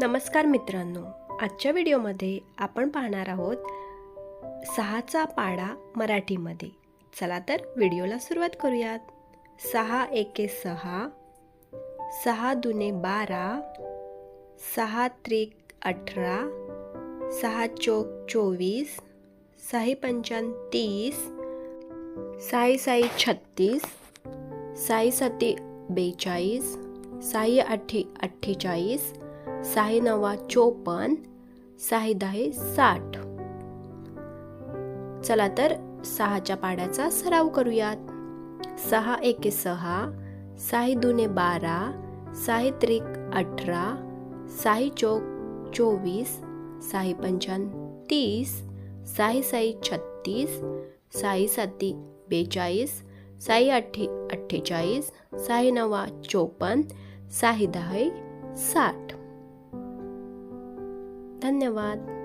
नमस्कार मित्रांनो आजच्या व्हिडिओमध्ये आपण पाहणार आहोत सहाचा पाडा मराठीमध्ये. चला तर व्हिडिओला सुरुवात करूयात. सहा एके सहा सहा दुने बारा सहा त्रिक अठरा सहा चोक चोवीस साही पंचान तीस साई साई छत्तीस साई सती बेचाळीस साई आठी अठ्ठेचाळीस साई नवा चोपन्न साई दहे साठ. चला तर सहाच्या पाड्याचा सराव करूयात. सहा एके सहा साई दुने बारा साई त्रिक अठरा साई चौक चोवीस साई पंचान तीस साई साई छत्तीस साई साती बेचाळीस साई अठ्ठे अठ्ठेचाळीस साई नवा चोपन्न साई दहा साठ. धन्यवाद